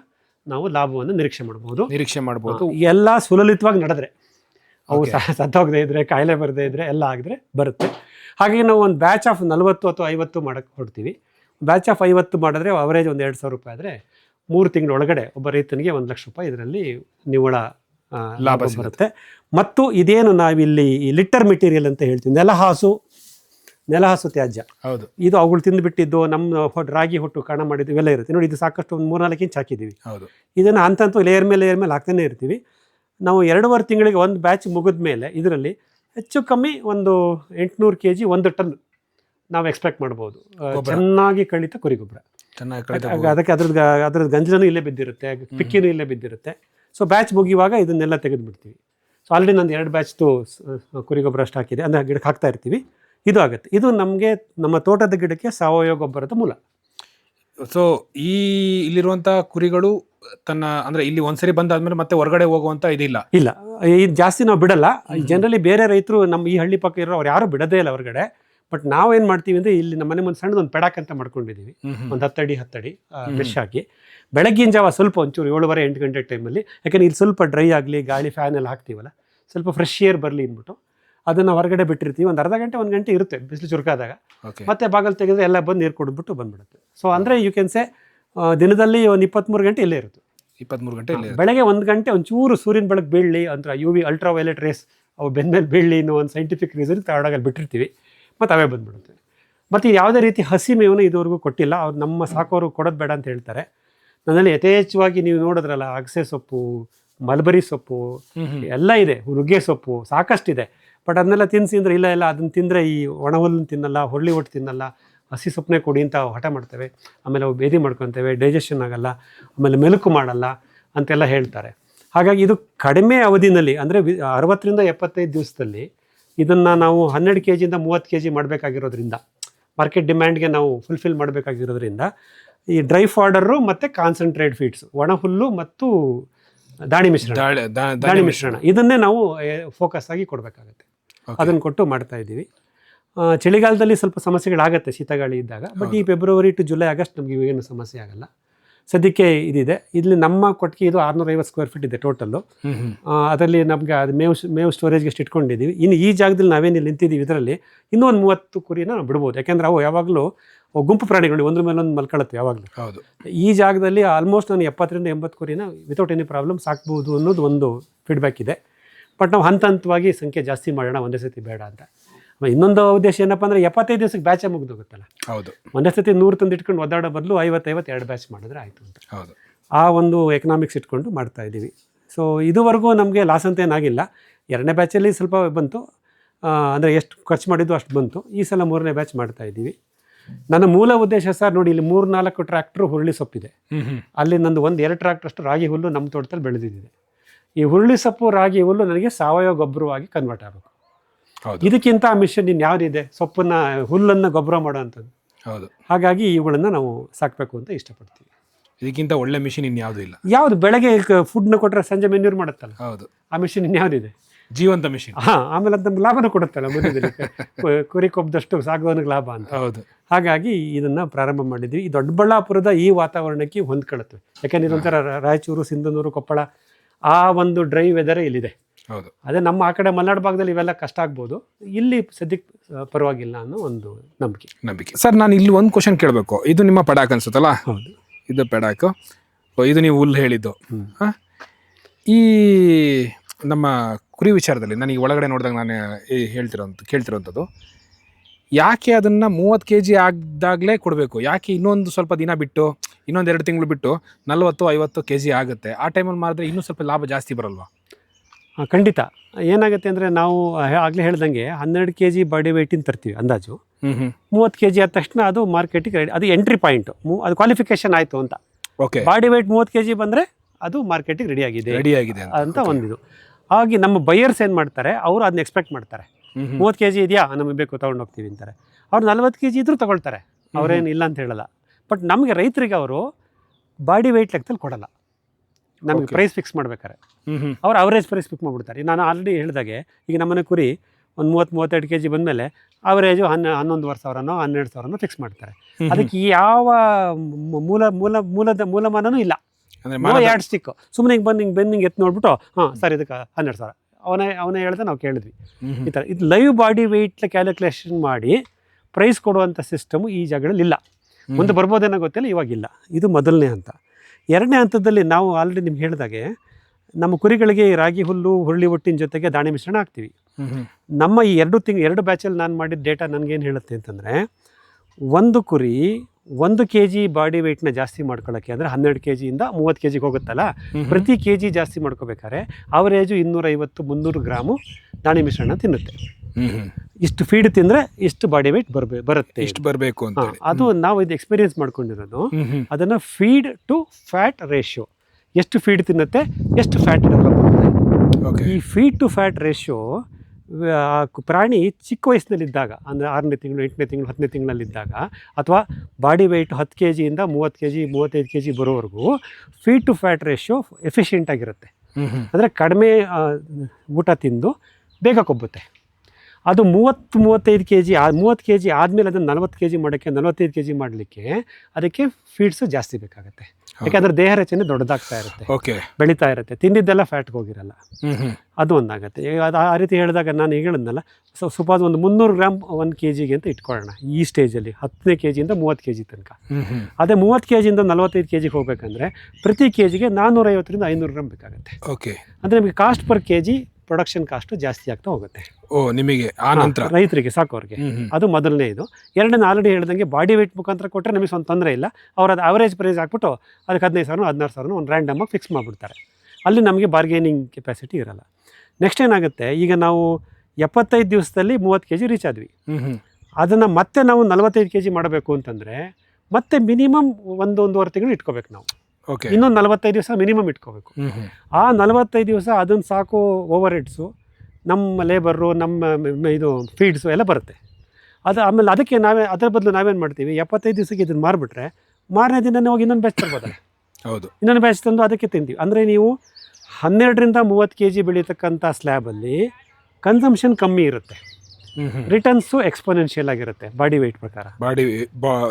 Speaker 1: ನಾವು ಲಾಭವನ್ನು ನಿರೀಕ್ಷೆ ಮಾಡ್ಬೋದು.
Speaker 2: ನಿರೀಕ್ಷೆ ಮಾಡ್ಬೋದು.
Speaker 1: ಎಲ್ಲ ಸುಲಲಿತವಾಗಿ ನಡೆದ್ರೆ. ಅವು ಸತ್ತೋಗದೆ ಇದ್ರೆ ಕಾಯಿಲೆ ಬರದೇ ಇದ್ರೆ ಎಲ್ಲ ಆಗಿದ್ರೆ ಬರುತ್ತೆ. ಹಾಗೆ ನಾವು ಒಂದು ಬ್ಯಾಚ್ ಆಫ್ ನಲವತ್ತು ಅಥವಾ ಐವತ್ತು ಮಾಡಕ್ಕೆ ಹೊಡ್ತೀವಿ ಬ್ಯಾಚ್ ಆಫ್ ಐವತ್ತು ಮಾಡಿದ್ರೆ ಅವರೇಜ್ ಒಂದು ಎರಡು ಸಾವಿರ ರೂಪಾಯಿ ಆದರೆ ಮೂರು ತಿಂಗಳೊಳಗಡೆ ಒಬ್ಬ ರೈತನಿಗೆ ಒಂದು ಲಕ್ಷ ರೂಪಾಯಿ ಇದರಲ್ಲಿ ನಿವ್ವಳ
Speaker 2: ಲಾಭ.
Speaker 1: ಬರುತ್ತೆ. ಮತ್ತು ಇದೇನು ನಾವಿಲ್ಲಿ ಲಿಟರ್ ಲಿಟ್ಟರ್ ಮೆಟೀರಿಯಲ್ ಅಂತ ಹೇಳ್ತೀವಿ. ನೆಲಹಾಸು ನೆಲಹಾಸು ತ್ಯಾಜ್ಯ.
Speaker 2: ಹೌದು.
Speaker 1: ಇದು ಅವುಗಳು ತಿಂದುಬಿಟ್ಟಿದ್ದು ನಮ್ಮ ರಾಗಿ ಹೊಟ್ಟು ಕಣ ಮಾಡಿದ್ದು ಇವೆಲ್ಲ ಇರುತ್ತೆ. ನೋಡಿ ಇದು ಸಾಕಷ್ಟು ಒಂದು ಮೂರ್ನಾಲ್ಕು ಇಂಚ್ ಹಾಕಿದ್ದೀವಿ.
Speaker 2: ಹೌದು.
Speaker 1: ಇದನ್ನು ಹಂತ ಲೇಯರ್ ಮೇಲೆ ಲೇಯರ್ ಮೇಲೆ ಹಾಕ್ತಾನೆ ಇರ್ತೀವಿ. ನಾವು ಎರಡೂವರೆ ತಿಂಗಳಿಗೆ ಒಂದು ಬ್ಯಾಚ್ ಮುಗಿದ ಮೇಲೆ ಇದರಲ್ಲಿ ಹೆಚ್ಚು ಕಮ್ಮಿ ಒಂದು ಎಂಟುನೂರು ಕೆ ಜಿ ಒಂದು ಟನ್ ನಾವು ಎಕ್ಸ್ಪೆಕ್ಟ್ ಮಾಡ್ಬೋದು. ಚೆನ್ನಾಗಿ ಕಳಿತ ಕುರಿ ಗೊಬ್ಬರ.
Speaker 2: ಚೆನ್ನಾಗಿ
Speaker 1: ಅದಕ್ಕೆ ಅದ್ರದ್ದು ಅದ್ರದ್ದು ಗಂಜನೂ ಇಲ್ಲೇ ಬಿದ್ದಿರುತ್ತೆ ಪಿಕ್ಕಿನೂ ಇಲ್ಲೇ ಬಿದ್ದಿರುತ್ತೆ. ಸೊ ಬ್ಯಾಚ್ ಮುಗಿಯುವಾಗ ಇದನ್ನೆಲ್ಲ ತೆಗೆದುಬಿಡ್ತೀವಿ. ಸೊ ಆಲ್ರೆಡಿ ನಂದು ಎರಡು ಬ್ಯಾಚ್ದು ಕುರಿ ಗೊಬ್ಬರ ಅಷ್ಟು ಹಾಕಿದೆ. ಅಂದರೆ ಗಿಡಕ್ಕೆ ಹಾಕ್ತಾ ಇರ್ತೀವಿ. ಇದು ಆಗುತ್ತೆ. ಇದು ನಮಗೆ ನಮ್ಮ ತೋಟದ ಗಿಡಕ್ಕೆ ಸಾವಯವ ಗೊಬ್ಬರದ ಮೂಲ.
Speaker 2: ಸೊ ಈ ಇಲ್ಲಿರುವಂಥ ಕುರಿಗಳು ತನ್ನ ಅಂದರೆ ಇಲ್ಲಿ ಒಂದ್ಸರಿ ಬಂದಾದ್ಮೇಲೆ ಮತ್ತೆ ಹೊರಗಡೆ ಹೋಗುವಂಥ ಇದಿಲ್ಲ.
Speaker 1: ಇಲ್ಲ. ಇದು ಜಾಸ್ತಿ ನಾವು ಬಿಡಲ್ಲ. ಜನರಲಿ ಬೇರೆ ರೈತರು ನಮ್ಮ ಈ ಹಳ್ಳಿ ಪಕ್ಕ ಇರೋ ಅವ್ರು ಯಾರು ಬಿಡೋದೇ ಇಲ್ಲ ಹೊರಗಡೆ. ಬಟ್ ನಾವೇನು ಮಾಡ್ತೀವಿ ಅಂದರೆ ಇಲ್ಲಿ ನಮ್ಮ ಮನೆ ಮುಂದೆ ಸಣ್ಣದೊಂದು ಪೆಡಾಕ್ ಅಂತ ಮಾಡ್ಕೊಂಡಿದ್ದೀವಿ ಒಂದು ಹತ್ತಡಿ ಹತ್ತಡಿ ಫ್ರೆಶ್ ಹಾಕಿ ಬೆಳಗ್ಗಿನ ಜಾವ ಸ್ವಲ್ಪ ಒಂಚೂರು ಏಳುವರೆ ಎಂಟು ಗಂಟೆ ಟೈಮಲ್ಲಿ ಯಾಕಂದ್ರೆ ಇಲ್ಲಿ ಸ್ವಲ್ಪ ಡ್ರೈ ಆಗಲಿ ಗಾಳಿ ಫ್ಯಾನ್ ಎಲ್ಲ ಹಾಕ್ತೀವಲ್ಲ ಸ್ವಲ್ಪ ಫ್ರೆಶ್ ಏರ್ ಬರಲಿ ಅಂದ್ಬಿಟ್ಟು ಅದನ್ನು ಹೊರಗಡೆ ಬಿಟ್ಟಿರ್ತೀವಿ. ಒಂದು ಅರ್ಧ ಗಂಟೆ ಒಂದು ಗಂಟೆ ಇರುತ್ತೆ ಬಿಸಿಲು ಚುರುಕಾದಾಗ. ಮತ್ತೆ ಬಾಗಲ್ ತೆಗೆದ್ರೆ ಎಲ್ಲ ಬಂದು ನೀರು ಕೊಡ್ಬಿಟ್ಟು ಬಂದ್ಬಿಡುತ್ತೆ. ಸೊ ಅಂದರೆ ಯು ಕ್ಯಾನ್ ಸೆ ದಿನದಲ್ಲಿ ಒಂದು ಇಪ್ಪತ್ತ್ಮೂರು ಗಂಟೆ ಇಲ್ಲೇ ಇರುತ್ತೆ.
Speaker 2: ಇಪ್ಪತ್ಮೂರು ಗಂಟೆ ಇಲ್ಲಿ
Speaker 1: ಬೆಳಗ್ಗೆ ಒಂದು ಗಂಟೆ ಒಂಚೂರು ಸೂರ್ಯನ ಬೆಳಗ್ಗೆ ಬೀಳಲಿ ಅಂದ್ರೆ U V ultraviolet rays ಅವು ಬೆನ್ಮೇಲೆ ಬೀಳಲಿ ಅನ್ನೋ ಒಂದು ಸೈಂಟಿಫಿಕ್ ರೀಸನ್ ತಗೊಂಡಾಗಲ್ಲಿ ಬಿಟ್ಟಿರ್ತೀವಿ. ಮತ್ತು ಅವೇ ಬಂದ್ಬಿಡುತ್ತೆ. ಮತ್ತು ಯಾವುದೇ ರೀತಿ ಹಸಿ ಮೇವನ್ನು ಇದುವರೆಗೂ ಕೊಟ್ಟಿಲ್ಲ. ಅವ್ರು ನಮ್ಮ ಸಾಕೋರು ಕೊಡೋದು ಬೇಡ ಅಂತ ಹೇಳ್ತಾರೆ. ನನ್ನಲ್ಲಿ ಯಥೇಚ್ಛವಾಗಿ ನೀವು ನೋಡಿದ್ರಲ್ಲ ಅಗಸೆ ಸೊಪ್ಪು ಮಲ್ಬರಿ ಸೊಪ್ಪು ಎಲ್ಲ ಇದೆ ನುಗ್ಗೆ ಸೊಪ್ಪು ಸಾಕಷ್ಟಿದೆ. ಬಟ್ ಅದನ್ನೆಲ್ಲ ತಿನ್ನಿಸಿ ಅಂದ್ರೆ ಇಲ್ಲ ಇಲ್ಲ ಅದನ್ನ ತಿಂದರೆ ಈ ಒಣ ಹುಲ್ಲನ್ನು ತಿನ್ನಲ್ಲ ಹುರುಳಿ ಒಟ್ಟು ತಿನ್ನಲ್ಲ ಹಸಿ ಸೊಪ್ಪನೆ ಕೊಡಿ ಅಂತ ಹಠ ಮಾಡ್ತೇವೆ. ಆಮೇಲೆ ಅವು ಬೇದಿ ಮಾಡ್ಕೊತೇವೆ ಡೈಜೆಷನ್ ಆಗಲ್ಲ ಆಮೇಲೆ ಮೆಲುಕು ಮಾಡಲ್ಲ ಅಂತೆಲ್ಲ ಹೇಳ್ತಾರೆ. ಹಾಗಾಗಿ ಇದು ಕಡಿಮೆ ಅವಧಿನಲ್ಲಿ ಅಂದರೆ ಅರವತ್ತರಿಂದ ಎಪ್ಪತ್ತೈದು ದಿವಸದಲ್ಲಿ ಇದನ್ನು ನಾವು ಹನ್ನೆರಡು ಕೆ ಜಿಯಿಂದ ಮೂವತ್ತು ಕೆ ಜಿ ಮಾಡಬೇಕಾಗಿರೋದ್ರಿಂದ ಮಾರ್ಕೆಟ್ ಡಿಮ್ಯಾಂಡ್ಗೆ ನಾವು ಫುಲ್ಫಿಲ್ ಮಾಡಬೇಕಾಗಿರೋದ್ರಿಂದ ಈ ಡ್ರೈ ಫಾರ್ಡರು ಮತ್ತು ಕಾನ್ಸಂಟ್ರೇಟ್ ಫೀಡ್ಸ್ ಒಣ ಹುಲ್ಲು ಮತ್ತು ದಾಣಿ ಮಿಶ್ರಣ.
Speaker 2: ದಾಳಿ
Speaker 1: ದಾಣಿ ಮಿಶ್ರಣ. ಇದನ್ನೇ ನಾವು ಫೋಕಸ್ ಆಗಿ ಕೊಡಬೇಕಾಗತ್ತೆ. ಅದನ್ನು ಕೊಟ್ಟು ಮಾಡ್ತಾ ಇದ್ದೀವಿ. ಚಳಿಗಾಲದಲ್ಲಿ ಸ್ವಲ್ಪ ಸಮಸ್ಯೆಗಳಾಗತ್ತೆ ಶೀತಗಾಳಿ ಇದ್ದಾಗ. ಬಟ್ ಈ ಫೆಬ್ರವರಿ ಟು ಜುಲೈ ಆಗಸ್ಟ್ ನಮಗೆ ಏನು ಸಮಸ್ಯೆ ಆಗಲ್ಲ. ಸದ್ಯಕ್ಕೆ ಇದಿದೆ. ಇಲ್ಲಿ ನಮ್ಮ ಕೊಟ್ಟಿಗೆ ಇದು ಆರುನೂರೈವತ್ತು ಸ್ಕ್ವೇರ್ ಫೀಟ್ ಇದೆ ಟೋಟಲ್ಲು ಅದರಲ್ಲಿ ನಮಗೆ ಅದು ಮೇವು ಮೇವು ಸ್ಟೋರೇಜ್ಗೆ ಎಷ್ಟು ಇಟ್ಕೊಂಡಿದ್ದೀವಿ ಇನ್ನು ಈ ಜಾಗದಲ್ಲಿ ನಾವೇನು ಇಲ್ಲಿ ನಿಂತಿದ್ದೀವಿ ಇದರಲ್ಲಿ ಇನ್ನೂ ಒಂದು ಮೂವತ್ತು ಕುರಿನ ನಾವು ಬಿಡ್ಬೋದು. ಯಾಕೆಂದ್ರೆ ಅವು ಯಾವಾಗಲೂ ಗುಂಪು ಪ್ರಾಣಿಗಳು ಒಂದ್ರ ಮೇಲೆ ಒಂದು ಮಲ್ಕೊಳ್ಳುತ್ತೆ ಯಾವಾಗಲೂ.
Speaker 2: ಹೌದು.
Speaker 1: ಈ ಜಾಗದಲ್ಲಿ ಆಲ್ಮೋಸ್ಟ್ ನಾನು ಎಪ್ಪತ್ತರಿಂದ ಎಂಬತ್ತು ಕುರಿನ ವಿತೌಟ್ ಎನಿ ಪ್ರಾಬ್ಲಮ್ ಸಾಕ್ಬೋದು ಅನ್ನೋದು ಒಂದು ಫೀಡ್ಬ್ಯಾಕ್ ಇದೆ. ಬಟ್ ನಾವು ಹಂತ ಹಂತವಾಗಿ ಸಂಖ್ಯೆ ಜಾಸ್ತಿ ಮಾಡೋಣ ಒಂದೇ ಸತಿ ಬೇಡ ಅಂತ. ಇನ್ನೊಂದು ಉದ್ದೇಶ ಏನಪ್ಪ ಅಂದರೆ ಎಪ್ಪತ್ತೈದು ದಿವಸಕ್ಕೆ ಬ್ಯಾಚೇ ಮುಗಿದೋಗುತ್ತಲ್ಲ
Speaker 2: ಹೌದು.
Speaker 1: ಒಂದೇ ಸತಿ ನೂರು ತಂದು ಇಟ್ಕೊಂಡು ಒದ್ದಾಡೋ ಬದಲು ಐವತ್ತೈವತ್ತು ಎರಡು ಬ್ಯಾಚ್ ಮಾಡಿದ್ರೆ ಆಯಿತು ಅಂತ.
Speaker 2: ಹೌದು.
Speaker 1: ಆ ಒಂದು ಎಕನಾಮಿಕ್ಸ್ ಇಟ್ಕೊಂಡು ಮಾಡ್ತಾ ಇದ್ದೀವಿ. ಸೊ ಇದುವರೆಗೂ ನಮಗೆ ಲಾಸ್ ಅಂತ ಏನಾಗಿಲ್ಲ. ಎರಡನೇ ಬ್ಯಾಚಲ್ಲಿ ಸ್ವಲ್ಪ ಬಂತು. ಅಂದರೆ ಎಷ್ಟು ಖರ್ಚು ಮಾಡಿದ್ದು ಅಷ್ಟು ಬಂತು. ಈ ಸಲ ಮೂರನೇ ಬ್ಯಾಚ್ ಮಾಡ್ತಾ ಇದ್ದೀವಿ. ನನ್ನ ಮೂಲ ಉದ್ದೇಶ ಸರ್ ನೋಡಿ ಇಲ್ಲಿ ಮೂರು ನಾಲ್ಕು ಟ್ರ್ಯಾಕ್ಟ್ರು ಹುರುಳಿ ಸೊಪ್ಪಿದೆ. ಅಲ್ಲಿ ನಂದು ಒಂದು ಎರಡು ಟ್ರ್ಯಾಕ್ಟರ್ ಅಷ್ಟು ರಾಗಿ ಹುಲ್ಲು ನಮ್ಮ ತೋಟದಲ್ಲಿ ಬೆಳೆದಿದೆ. ಈ ಹುರುಳಿ ಸೊಪ್ಪು ರಾಗಿ ಹುಲ್ಲು ನನಗೆ ಸಾವಯವ ಗೊಬ್ಬರವಾಗಿ ಕನ್ವರ್ಟ್ ಆಗಬೇಕು. ಇದಕ್ಕಿಂತ ಆ ಇನ್ನು ಇನ್ಯಾವುದಿದೆ ಸೊಪ್ಪನ್ನ ಹುಲ್ಲನ್ನು ಗೊಬ್ಬರ ಮಾಡೋಂಥದ್ದು
Speaker 2: ಹೌದು.
Speaker 1: ಹಾಗಾಗಿ ಇವುಗಳನ್ನು ನಾವು ಸಾಕಬೇಕು ಅಂತ ಇಷ್ಟಪಡ್ತೀವಿ.
Speaker 2: ಇದಕ್ಕಿಂತ ಒಳ್ಳೆ ಮಿಷಿನ್ ಇನ್ಯಾವುದೂ ಇಲ್ಲ.
Speaker 1: ಯಾವುದು? ಬೆಳಗ್ಗೆ ಫುಡ್ನ ಕೊಟ್ಟರೆ ಸಂಜೆ ಮೆನ್ಯೂರ್ ಮಾಡುತ್ತಲ್ಲ?
Speaker 2: ಹೌದು.
Speaker 1: ಆ ಮಿಷನ್ ಇನ್ಯಾವುದಿದೆ
Speaker 2: ಜೀವಂತ ಮಿಷಿನ್.
Speaker 1: ಹಾ ಆಮೇಲೆ ಅದು ಲಾಭನ ಲಾಭನೂ ಕೊಡುತ್ತಲ್ಲ ಮುಂದಿನ ಕುರಿ ಕೊಬ್ಬದಷ್ಟು ಸಾಗುವನಿಗೆ ಲಾಭ ಅಂತ.
Speaker 2: ಹೌದು.
Speaker 1: ಹಾಗಾಗಿ ಇದನ್ನ ಪ್ರಾರಂಭ ಮಾಡಿದ್ವಿ. ಈ ದೊಡ್ಡಬಳ್ಳಾಪುರದ ಈ ವಾತಾವರಣಕ್ಕೆ ಹೊಂದ್ಕೊಳ್ಳುತ್ತೆ ಯಾಕಂದ್ರೆ ಇದೊಂಥರ ರಾಯಚೂರು ಸಿಂಧನೂರು ಕೊಪ್ಪಳ ಆ ಒಂದು ಡ್ರೈ ವೆದರೇ ಇಲ್ಲಿದೆ.
Speaker 2: ಹೌದು.
Speaker 1: ಅದೇ ನಮ್ಮ ಆ ಕಡೆ ಮಲೆನಾಡು ಭಾಗದಲ್ಲಿ ಇವೆಲ್ಲ ಕಷ್ಟ ಆಗ್ಬೋದು. ಇಲ್ಲಿ ಸದ್ಯಕ್ಕೆ ಪರವಾಗಿಲ್ಲ ಅನ್ನೋ ಒಂದು ನಂಬಿಕೆ.
Speaker 2: ನಂಬಿಕೆ. ಸರ್ ನಾನು ಇಲ್ಲಿ ಒಂದು ಕ್ವಶನ್ ಕೇಳಬೇಕು. ಇದು ನಿಮ್ಮ ಪಡಾಕ್ ಅನ್ಸುತ್ತಲ್ಲ?
Speaker 1: ಹೌದು.
Speaker 2: ಇದು ಪೆಡಾಕು. ಓ, ಇದು ನೀವು ಹುಲ್ಲು ಹೇಳಿದ್ದು. ಈ ನಮ್ಮ ಕುರಿ ವಿಚಾರದಲ್ಲಿ ನನಗೆ ಒಳಗಡೆ ನೋಡಿದಾಗ ನಾನು ಹೇಳ್ತಿರೋಂಥ ಕೇಳ್ತಿರೋಂಥದ್ದು. ಯಾಕೆ ಅದನ್ನು ಮೂವತ್ತು ಕೆ ಜಿ ಆಗ್ದಾಗಲೇ ಕೊಡಬೇಕು? ಯಾಕೆ ಇನ್ನೊಂದು ಸ್ವಲ್ಪ ದಿನ ಬಿಟ್ಟು ಇನ್ನೊಂದು ಎರಡು ತಿಂಗಳು ಬಿಟ್ಟು ನಲ್ವತ್ತು ಐವತ್ತು ಕೆ ಜಿ ಆಗುತ್ತೆ? ಆ ಟೈಮಲ್ಲಿ ಮಾರಿದ್ರೆ ಇನ್ನೂ ಸ್ವಲ್ಪ ಲಾಭ ಜಾಸ್ತಿ ಬರಲ್ವಾ?
Speaker 1: ಖಂಡಿತ. ಏನಾಗುತ್ತೆ ಅಂದರೆ ನಾವು ಆಗಲೇ ಹೇಳ್ದಂಗೆ ಹನ್ನೆರಡು ಕೆ ಜಿ ಬಾಡಿ ವೆಯ್ಟಿನ ತರ್ತೀವಿ ಅಂದಾಜು. ಮೂವತ್ತು ಕೆ ಜಿ ಆದ ತಕ್ಷಣ ಅದು ಮಾರ್ಕೆಟಿಗೆ ರೆಡಿ ಅದು ಎಂಟ್ರಿ ಪಾಯಿಂಟು ಅದು ಕ್ವಾಲಿಫಿಕೇಶನ್ ಆಯಿತು ಅಂತ.
Speaker 2: ಓಕೆ
Speaker 1: ಬಾಡಿ ವೆಯ್ಟ್ ಮೂವತ್ತು ಕೆ ಜಿ ಬಂದರೆ ಅದು ಮಾರ್ಕೆಟಿಗೆ ರೆಡಿ ಆಗಿದೆ.
Speaker 2: ರೆಡಿ ಆಗಿದೆ ಅಂತ.
Speaker 1: ಒಂದಿದು. ಹಾಗೆ ನಮ್ಮ ಬೈಯರ್ಸ್ ಏನು ಮಾಡ್ತಾರೆ ಅವರು ಅದನ್ನ ಎಕ್ಸ್ಪೆಕ್ಟ್ ಮಾಡ್ತಾರೆ. ಮೂವತ್ತು ಕೆ ಜಿ ಇದೆಯಾ? ನಮಗೆ ಬೇಕು ತೊಗೊಂಡು ಹೋಗ್ತೀವಿ ಅಂತಾರೆ. ಅವ್ರು ನಲ್ವತ್ತು ಕೆ ಜಿ ಇದ್ರೂ ತೊಗೊಳ್ತಾರೆ. ಅವ್ರೇನು ಇಲ್ಲ ಅಂತ ಹೇಳಲ್ಲ. ಬಟ್ ನಮಗೆ ರೈತರಿಗೆ ಅವರು ಬಾಡಿ ವೆಯ್ಟ್ ಲೆಕ್ಕದಲ್ಲಿ ಕೊಡಲ್ಲ. ನಮಗೆ ಪ್ರೈಸ್ ಫಿಕ್ಸ್ ಮಾಡ್ಬೇಕಾರೆ. ಅವ್ರು ಅವರೇಜ್ ಪ್ರೈಸ್ ಫಿಕ್ಸ್ ಮಾಡಿಬಿಡ್ತಾರೆ. ನಾನು ಆಲ್ರೆಡಿ ಹೇಳಿದಾಗೆ ಈಗ ನಮ್ಮನೆ ಕುರಿ ಒಂದು ಮೂವತ್ತು ಮೂವತ್ತೆರಡು ಕೆ ಜಿ ಬಂದಮೇಲೆ ಅವರೇಜು ಹನ್ನ ಹನ್ನೊಂದುವರೆ ಸಾವಿರನೋ ಹನ್ನೆರಡು ಸಾವಿರನೋ ಫಿಕ್ಸ್ ಮಾಡ್ತಾರೆ. ಅದಕ್ಕೆ ಯಾವ ಮೂಲ ಮೂಲ ಮೂಲದ ಮೂಲಮಾನನೂ ಇಲ್ಲ. ಎರಡು ಸ್ಟಿಕ್ ಸುಮ್ಮನೆ ಹಿಂಗೆ ಬಂದು ಹಿಂಗೆ ಬೆನ್ನು ಹಿಂಗೆ ಎತ್ತು ನೋಡ್ಬಿಟ್ಟು ಹಾಂ ಸರ್ ಇದಕ್ಕೆ ಹನ್ನೆರಡು ಸಾವಿರ. ಅವನೇ ಅವನೇ ಹೇಳ್ದೆ ನಾವು ಕೇಳಿದ್ವಿ. ಈ ಥರ ಇದು ಲೈವ್ ಬಾಡಿ ವೆಯ್ಟ್ ಕ್ಯಾಲ್ಕುಲೇಷನ್ ಮಾಡಿ ಪ್ರೈಸ್ ಕೊಡುವಂಥ ಸಿಸ್ಟಮು ಈ ಜಾಗಗಳಲ್ಲಿ ಇಲ್ಲ. ಮುಂದೆ ಬರ್ಬೋದೇನೋ ಗೊತ್ತಿಲ್ಲ ಇವಾಗಿಲ್ಲ ಇದು ಮೊದಲನೇ ಹಂತ. ಎರಡನೇ ಹಂತದಲ್ಲಿ ನಾವು ಆಲ್ರೆಡಿ ನಿಮ್ಗೆ ಹೇಳಿದಾಗೆ ನಮ್ಮ ಕುರಿಗಳಿಗೆ ರಾಗಿ ಹುಲ್ಲು ಹುರುಳಿ ಒಟ್ಟಿನ ಜೊತೆಗೆ ದಾಣೆ ಮಿಶ್ರಣ ಹಾಕ್ತೀವಿ. ನಮ್ಮ ಈ ಎರಡು ತಿಂಗ್ ಎರಡು ಬ್ಯಾಚಲ್ಲಿ ನಾನು ಮಾಡಿದ ಡೇಟಾ ನನಗೇನು ಹೇಳುತ್ತೆ ಅಂತಂದರೆ ಒಂದು ಕುರಿ ಒಂದು ಕೆ ಜಿ ಬಾಡಿ ವೆಯ್ಟ್ನ ಜಾಸ್ತಿ ಮಾಡ್ಕೊಳ್ಳೋಕ್ಕೆ ಅಂದರೆ ಹನ್ನೆರಡು ಕೆ ಜಿಯಿಂದ ಮೂವತ್ತು ಕೆ ಜಿಗೆ ಹೋಗುತ್ತಲ್ಲ ಪ್ರತಿ ಕೆ ಜಿ ಜಾಸ್ತಿ ಮಾಡ್ಕೋಬೇಕಾದ್ರೆ ಅವರೇಜು ಇನ್ನೂರೈವತ್ತು ಮುನ್ನೂರು ಗ್ರಾಮು ದಾಣಿ ಮಿಶ್ರಣ ತಿನ್ನುತ್ತೆ. ಇಷ್ಟು ಫೀಡ್ ತಿಂದ್ರೆ ಇಷ್ಟು ಬಾಡಿ ವೆಯ್ಟ್ ಬರ್ಬೇ ಬರುತ್ತೆ
Speaker 2: ಇಷ್ಟು ಬರಬೇಕು ಅಂತ
Speaker 1: ಹಾ, ಅದು ನಾವು ಇದು ಎಕ್ಸ್ಪೀರಿಯನ್ಸ್ ಮಾಡ್ಕೊಂಡಿರೋದು. ಅದನ್ನು ಫೀಡ್ ಟು ಫ್ಯಾಟ್ ರೇಷಿಯೋ ಎಷ್ಟು ಫೀಡ್ ತಿನ್ನುತ್ತೆ ಎಷ್ಟು ಫ್ಯಾಟ್ ಡೆವಲಪ್ ಆಗುತ್ತೆ.
Speaker 2: ಓಕೆ
Speaker 1: ಈ ಫೀಡ್ ಟು ಫ್ಯಾಟ್ ರೇಷಿಯೋ ಪ್ರಾಣಿ ಚಿಕ್ಕ ವಯಸ್ಸಿನಲ್ಲಿದ್ದಾಗ ಅಂದರೆ ಆರನೇ ತಿಂಗಳು ಎಂಟನೇ ತಿಂಗಳು ಹತ್ತನೇ ತಿಂಗಳಲ್ಲಿದ್ದಾಗ ಅಥವಾ ಬಾಡಿ ವೆಯ್ಟ್ ಹತ್ತು ಕೆ ಜಿಯಿಂದ ಮೂವತ್ತು ಕೆ ಜಿ ಮೂವತ್ತೈದು ಕೆ ಜಿ ಬರೋವರೆಗೂ feed to fat ratio efficient ಆಗಿರುತ್ತೆ. ಅಂದರೆ ಕಡಿಮೆ ಆ, ಊಟ ತಿಂದು ಬೇಗ ಕೊಬ್ಬುತ್ತೆ. ಅದು ಮೂವತ್ತು ಮೂವತ್ತೈದು ಕೆ ಜಿ ಆ ಮೂವತ್ತು ಕೆ ಜಿ ಆದಮೇಲೆ ಅದನ್ನು ನಲವತ್ತು ಕೆ ಜಿ ಮಾಡೋಕ್ಕೆ ನಲವತ್ತೈದು ಕೆ ಜಿ ಮಾಡಲಿಕ್ಕೆ ಅದಕ್ಕೆ ಫೀಡ್ಸು ಜಾಸ್ತಿ ಬೇಕಾಗುತ್ತೆ. ಯಾಕೆಂದರೆ ದೇಹ ರಚನೆ ದೊಡ್ಡದಾಗ್ತಾ ಇರುತ್ತೆ.
Speaker 2: ಓಕೆ.
Speaker 1: ಬೆಳೀತಾ ಇರುತ್ತೆ. ತಿಂದಿದ್ದೆಲ್ಲ ಫ್ಯಾಟ್ಗೆ ಹೋಗಿರಲ್ಲ. ಅದು ಒಂದಾಗುತ್ತೆ. ಈಗ ಅದು ಆ ರೀತಿ ಹೇಳಿದಾಗ ನಾನು ಈಗ ಹೇಳಿದ್ನಲ್ಲ ಸೊ ಸುಪಾಸ್ ಒಂದು ಮುನ್ನೂರು ಗ್ರಾಮ್ ಒಂದು ಕೆ ಜಿಗೆ ಅಂತ ಇಟ್ಕೊಳ್ಳೋಣ ಈ ಸ್ಟೇಜಲ್ಲಿ ಹತ್ತನೇ ಕೆ ಜಿಯಿಂದ ಮೂವತ್ತು ಕೆ ಜಿ ತನಕ ಅದೇ ಮೂವತ್ತು ಕೆ ಜಿಯಿಂದ ನಲವತ್ತೈದು ಕೆ ಜಿಗೆ ಹೋಗಬೇಕಂದ್ರೆ ಪ್ರತಿ ಕೆ ಜಿಗೆ ನಾನ್ನೂರೈವತ್ತರಿಂದ ಐನೂರು ಗ್ರಾಮ್ ಬೇಕಾಗುತ್ತೆ.
Speaker 2: ಓಕೆ.
Speaker 1: ಅಂದರೆ ನಿಮಗೆ cost per K G production cost ಜಾಸ್ತಿ ಆಗ್ತಾ ಹೋಗುತ್ತೆ.
Speaker 2: ಓ ನಿಮಗೆ ಆ ನಂತರ?
Speaker 1: ರೈತರಿಗೆ
Speaker 2: ಹ್ಮ್
Speaker 1: ಅದು ಮೊದಲನೇ ಇದು. ಎರಡನೇ ಆಲ್ರೆಡಿ ಹೇಳ್ದಂಗೆ ಬಾಡಿ ವೆಯ್ಟ್ ಮುಖಾಂತರ ಕೊಟ್ಟರೆ ನಮಗೆ ಸ್ವಂತ ತೊಂದರೆ ಇಲ್ಲ. ಅವ್ರು ಅದು ಅವರೇಜ್ ಪ್ರೈಸ್ ಹಾಕ್ಬಿಟ್ಟು ಅದಕ್ಕೆ ಹದಿನೈದು ಸಾವಿರ ಹದಿನಾರು ಸಾವಿರ ಒಂದು ರ್ಯಾಂಡಮ್ ಆಗಿ ಫಿಕ್ಸ್ ಮಾಡಿಬಿಡ್ತಾರೆ. ಅಲ್ಲಿ ನಮಗೆ ಬಾರ್ಗೇನಿಂಗ್ ಕೆಪಾಸಿಟಿ ಇರಲ್ಲ. ನೆಕ್ಸ್ಟ್ ಏನಾಗುತ್ತೆ? ಈಗ ನಾವು ಎಪ್ಪತ್ತೈದು ದಿವಸದಲ್ಲಿ ಮೂವತ್ತು ಕೆ ಜಿ ರೀಚ್ ಆದ್ವಿ ಅದನ್ನು ಮತ್ತೆ ನಾವು ನಲವತ್ತೈದು ಕೆ ಜಿ ಮಾಡಬೇಕು ಅಂತಂದರೆ ಮತ್ತೆ ಮಿನಿಮಮ್ ಒಂದು ಒಂದೂವರೆ ತಿಂಗಳು ಇಟ್ಕೋಬೇಕು ನಾವು.
Speaker 2: ಓಕೆ
Speaker 1: ಇನ್ನೊಂದು ನಲವತ್ತೈದು ದಿವಸ ಮಿನಿಮಮ್ ಇಟ್ಕೋಬೇಕು. ಆ ನಲವತ್ತೈದು ದಿವಸ ಅದನ್ನು ಸಾಕು ಓವರ್ ಹೆಡ್ಸು ನಮ್ಮ ಲೇಬರು ನಮ್ಮ ಇದು ಫೀಡ್ಸು ಎಲ್ಲ ಬರುತ್ತೆ. ಅದು ಆಮೇಲೆ ಅದಕ್ಕೆ ನಾವೇ ಅದರ ಬದಲು ನಾವೇನು ಮಾಡ್ತೀವಿ? ಎಪ್ಪತ್ತೈದು ದಿವಸಕ್ಕೆ ಇದನ್ನು ಮಾರಿಬಿಟ್ರೆ ಮಾರನೇ ದಿನ ಹೋಗಿ ಇನ್ನೊಂದು ಬ್ಯಾಚ್ ತರ್ಬೋದಲ್ಲ?
Speaker 2: ಹೌದು.
Speaker 1: ಇನ್ನೊಂದು ಬ್ಯಾಚ್ ತಂದು ಅದಕ್ಕೆ ತಿಂತೀವಿ. ಅಂದರೆ ನೀವು ಹನ್ನೆರಡರಿಂದ ಮೂವತ್ತು ಕೆ ಜಿ ಬೆಳೀತಕ್ಕಂಥ ಸ್ಲ್ಯಾಬಲ್ಲಿ ಕನ್ಸಂಪ್ಷನ್ ಕಮ್ಮಿ ಇರುತ್ತೆ. ರಿಟರ್ನ್ಸು ಎಕ್ಸ್ಪೋನೆನ್ಷಿಯಲ್ ಆಗಿರುತ್ತೆ ಬಾಡಿ ವೆಯ್ಟ್ ಪ್ರಕಾರ.
Speaker 2: ಬಾಡಿ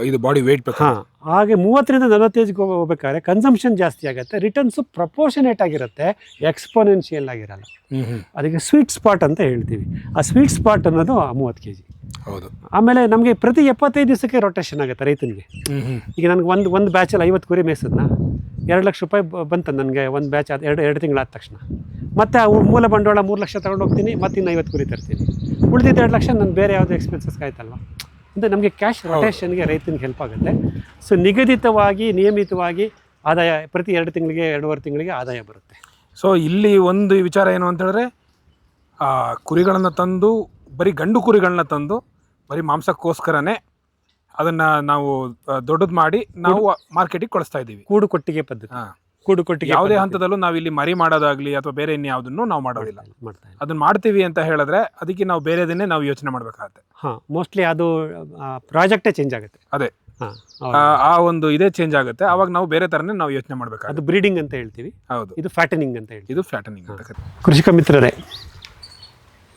Speaker 2: ಇದು ಬಾಡಿ ವೆಯ್ಟ್ ಪ್ರಕಾರ.
Speaker 1: ಹಾಂ ಹಾಗೆ ಮೂವತ್ತರಿಂದ ನಲವತ್ತೈದು ಹೋಗ್ಬೇಕಾದ್ರೆ ಕನ್ಸಂಪ್ಷನ್ ಜಾಸ್ತಿ ಆಗುತ್ತೆ ರಿಟರ್ನ್ಸ್ ಪ್ರಪೋರ್ಷನೇಟ್ ಆಗಿರುತ್ತೆ ಎಕ್ಸ್ಪೋನೆನ್ಷಿಯಲ್ ಆಗಿರಲ್ಲ. ಅದಕ್ಕೆ ಸ್ವೀಟ್ ಸ್ಪಾಟ್ ಅಂತ ಹೇಳ್ತೀವಿ. ಆ ಸ್ವೀಟ್ ಸ್ಪಾಟ್ ಅನ್ನೋದು ಮೂವತ್ತು ಕೆ ಜಿ
Speaker 2: ಹೌದು.
Speaker 1: ಆಮೇಲೆ ನಮಗೆ ಪ್ರತಿ ಎಪ್ಪತ್ತೈದು ದಿವಸಕ್ಕೆ ರೊಟೇಷನ್ ಆಗುತ್ತೆ ರೈತನಿಗೆ. ಈಗ ನನಗೆ ಒಂದು ಒಂದು ಬ್ಯಾಚಲ್ಲಿ ಐವತ್ತು ಕುರಿ ಮೇಯಿಸಿದ್ನ? ಎರಡು ಲಕ್ಷ ರೂಪಾಯಿ ಬಂತು ನನಗೆ ಒಂದು ಬ್ಯಾಚ್ ಆದ ಎರಡು ಎರಡು ತಿಂಗಳಾದ ತಕ್ಷಣ. ಮತ್ತು ಆ ಮೂಲ ಬಂಡವಾಳ ಮೂರು ಲಕ್ಷ ತಗೊಂಡು ಹೋಗ್ತೀನಿ ಮತ್ತು ಇನ್ನು ಐವತ್ತು ಕುರಿ ತರ್ತೀನಿ. ಉಳಿದಿದ್ದು ಎರಡು ಲಕ್ಷ ನಾನು ಬೇರೆ ಯಾವುದೇ ಎಕ್ಸ್ಪೆನ್ಸಸ್ ಆಯ್ತಲ್ವ ಅಂದರೆ ನಮಗೆ ಕ್ಯಾಶ್ ರೊಟೇಷನ್ಗೆ ರೈತನಿಗೆ ಹೆಲ್ಪ್ ಆಗುತ್ತೆ. ಸೊ ನಿಗದಿತವಾಗಿ ನಿಯಮಿತವಾಗಿ ಆದಾಯ ಪ್ರತಿ ಎರಡು ತಿಂಗಳಿಗೆ ಎರಡೂವರೆ ತಿಂಗಳಿಗೆ ಆದಾಯ ಬರುತ್ತೆ.
Speaker 2: ಸೊ ಇಲ್ಲಿ ಒಂದು ವಿಚಾರ ಏನು ಅಂತ ಹೇಳಿದ್ರೆ ಕುರಿಗಳನ್ನ ತಂದು ಬರೀ ಗಂಡು ಕುರಿಗಳನ್ನ ತಂದು ಬರೀ ಮಾಂಸಕ್ಕೋಸ್ಕರನೇ ಅದನ್ನು ನಾವು ದೊಡ್ಡದು ಮಾಡಿ ನಾವು ಮಾರ್ಕೆಟಿಗೆ ಕಳಿಸ್ತಾ ಇದ್ದೀವಿ.
Speaker 1: ಕೂಡು ಕೊಟ್ಟಿಗೆ ಪದ್ಧತಿ.
Speaker 2: ಹಾ.
Speaker 1: ಕೂಡು ಕೊಟ್ಟಿಗೆ
Speaker 2: ಯಾವುದೇ ಹಂತದಲ್ಲೂ ನಾವು ಇಲ್ಲಿ ಮರಿ ಮಾಡೋದಾಗ್ಲಿ ಅಥವಾ ಬೇರೆ ಇನ್ಯಾವುದನ್ನು ನಾವು ಮಾಡೋದಿಲ್ಲ.
Speaker 1: ಮಾಡ್ತಾ ಇಲ್ಲ
Speaker 2: ಅದನ್ನ ಮಾಡ್ತೀವಿ ಅಂತ ಹೇಳಿದ್ರೆ ಅದಕ್ಕೆ ನಾವು ಬೇರೆದನ್ನೇ ನಾವು ಯೋಚನೆ ಮಾಡ್ಬೇಕಾಗತ್ತೆ.
Speaker 1: ಹಾಂ ಮೋಸ್ಟ್ಲಿ ಅದು ಪ್ರಾಜೆಕ್ಟೇ ಚೇಂಜ್ ಆಗುತ್ತೆ.
Speaker 2: ಅದೇ.
Speaker 1: ಹಾಂ
Speaker 2: ಆ- ಆ ಒಂದು ಇದೇ ಚೇಂಜ್ ಆಗುತ್ತೆ. ಅವಾಗ ನಾವು ಬೇರೆ ತರನೇ ನಾವು ಯೋಚನೆ ಮಾಡಬೇಕಾಗುತ್ತೆ.
Speaker 1: ಅದು ಬ್ರೀಡಿಂಗ್ ಅಂತ ಹೇಳ್ತೀವಿ.
Speaker 2: ಹೌದು.
Speaker 1: ಇದು ಫ್ಯಾಟನಿಂಗ್ ಅಂತ ಹೇಳ್ತೀವಿ.
Speaker 2: ಇದು ಫ್ಯಾಟನಿಂಗ್ ಅಂತ ಕರೀತಾರೆ.
Speaker 1: ಕೃಷಿಕ ಮಿತ್ರರೇ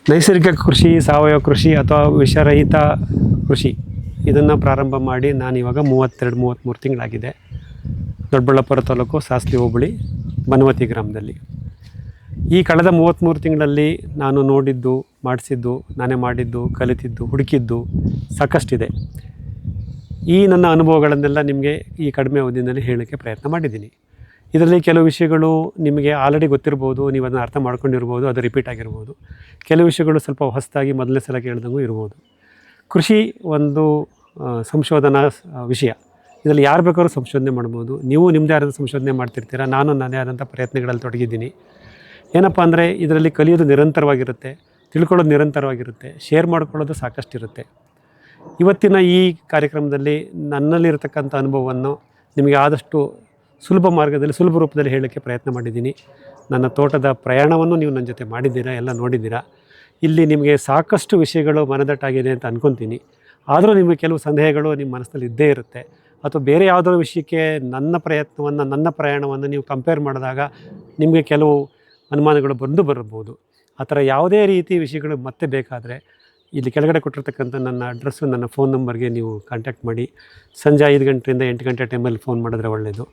Speaker 1: ನೈಸರ್ಗಿಕ ಕೃಷಿ ಸಾವಯವ ಕೃಷಿ ಅಥವಾ ವಿಷರಹಿತ ಕೃಷಿ ಇದನ್ನು ಪ್ರಾರಂಭ ಮಾಡಿ ನಾನು ಇವಾಗ ಮೂವತ್ತೆರಡು ಮೂವತ್ತ್ಮೂರು ತಿಂಗಳಾಗಿದೆ. ದೊಡ್ಡಬಳ್ಳಾಪುರ ತಾಲೂಕು ಸಾಸ್ಲಿ ಹೋಬಳಿ, ಬನವತಿ ಗ್ರಾಮದಲ್ಲಿ. ಈ ಕಳೆದ ಮೂವತ್ತ್ಮೂರು ತಿಂಗಳಲ್ಲಿ ನಾನು ನೋಡಿದ್ದು, ಮಾಡಿಸಿದ್ದು, ನಾನೇ ಮಾಡಿದ್ದು, ಕಲಿತಿದ್ದು, ಹುಡುಕಿದ್ದು ಸಾಕಷ್ಟಿದೆ. ಈ ನನ್ನ ಅನುಭವಗಳನ್ನೆಲ್ಲ ನಿಮಗೆ ಈ ಕಡಿಮೆ ಅವಧಿಯಲ್ಲಿ ಹೇಳೋಕ್ಕೆ ಪ್ರಯತ್ನ ಮಾಡಿದ್ದೀನಿ. ಇದರಲ್ಲಿ ಕೆಲವು ವಿಷಯಗಳು ನಿಮಗೆ ಆಲ್ರೆಡಿ ಗೊತ್ತಿರ್ಬೋದು, ನೀವು ಅದನ್ನು ಅರ್ಥ ಮಾಡ್ಕೊಂಡಿರ್ಬೋದು, ಅದು ರಿಪೀಟ್ ಆಗಿರ್ಬೋದು. ಕೆಲವು ವಿಷಯಗಳು ಸ್ವಲ್ಪ ಹೊಸದಾಗಿ ಮೊದಲನೇ ಸಲ ಕೇಳ್ದಂಗೂ ಇರ್ಬೋದು. ಕೃಷಿ ಒಂದು ಸಂಶೋಧನಾ ವಿಷಯ. ಇದರಲ್ಲಿ ಯಾರು ಬೇಕಾದ್ರೂ ಸಂಶೋಧನೆ ಮಾಡ್ಬೋದು. ನೀವು ನಿಮ್ಮದೇ ಆದಂಥ ಸಂಶೋಧನೆ ಮಾಡ್ತಿರ್ತೀರ? ನಾನು ನನ್ನದೇ ಆದಂಥ ಪ್ರಯತ್ನಗಳಲ್ಲಿ ತೊಡಗಿದ್ದೀನಿ. ಏನಪ್ಪ ಅಂದರೆ ಇದರಲ್ಲಿ ಕಲಿಯೋದು ನಿರಂತರವಾಗಿರುತ್ತೆ, ತಿಳ್ಕೊಳ್ಳೋದು ನಿರಂತರವಾಗಿರುತ್ತೆ ಶೇರ್ ಮಾಡ್ಕೊಳ್ಳೋದು ಸಾಕಷ್ಟಿರುತ್ತೆ. ಇವತ್ತಿನ ಈ ಕಾರ್ಯಕ್ರಮದಲ್ಲಿ ನನ್ನಲ್ಲಿರತಕ್ಕಂಥ ಅನುಭವವನ್ನು ನಿಮಗೆ ಆದಷ್ಟು ಸುಲಭ ಮಾರ್ಗದಲ್ಲಿ, ಸುಲಭ ರೂಪದಲ್ಲಿ ಹೇಳೋಕ್ಕೆ ಪ್ರಯತ್ನ ಮಾಡಿದ್ದೀನಿ. ನನ್ನ ತೋಟದ ಪ್ರಯಾಣವನ್ನು ನೀವು ನನ್ನ ಜೊತೆ ಮಾಡಿದ್ದೀರಾ, ಎಲ್ಲ ನೋಡಿದ್ದೀರಾ? ಇಲ್ಲಿ ನಿಮಗೆ ಸಾಕಷ್ಟು ವಿಷಯಗಳು ಮನದಟ್ಟಾಗಿದೆ ಅಂತ ಅಂದ್ಕೊತೀನಿ ಆದರೂ ನಿಮಗೆ ಕೆಲವು ಸಂದೇಹಗಳು ನಿಮ್ಮ ಮನಸ್ಸಲ್ಲಿ ಇದ್ದೇ ಇರುತ್ತೆ. ಅಥವಾ ಬೇರೆ ಯಾವುದೋ ವಿಷಯಕ್ಕೆ ನನ್ನ ಪ್ರಯತ್ನವನ್ನು, ನನ್ನ ಪ್ರಯಾಣವನ್ನು ನೀವು ಕಂಪೇರ್ ಮಾಡಿದಾಗ ನಿಮಗೆ ಕೆಲವು ಅನುಮಾನಗಳು ಬಂದು ಬರಬಹುದು. ಆ ಥರ ಯಾವುದೇ ರೀತಿ ವಿಷಯಗಳು ಮತ್ತೆ ಬೇಕಾದರೆ ಇಲ್ಲಿ ಕೆಳಗಡೆ ಕೊಟ್ಟಿರ್ತಕ್ಕಂಥ ನನ್ನ ಅಡ್ರೆಸ್ಸು ನನ್ನ ಫೋನ್ ನಂಬರ್ಗೆ ನೀವು ಕಾಂಟ್ಯಾಕ್ಟ್ ಮಾಡಿ. ಸಂಜೆ ಐದು ಗಂಟೆಯಿಂದ ಎಂಟು ಗಂಟೆ ಟೈಮಲ್ಲಿ ಫೋನ್ ಮಾಡಿದ್ರೆ ಒಳ್ಳೆಯದು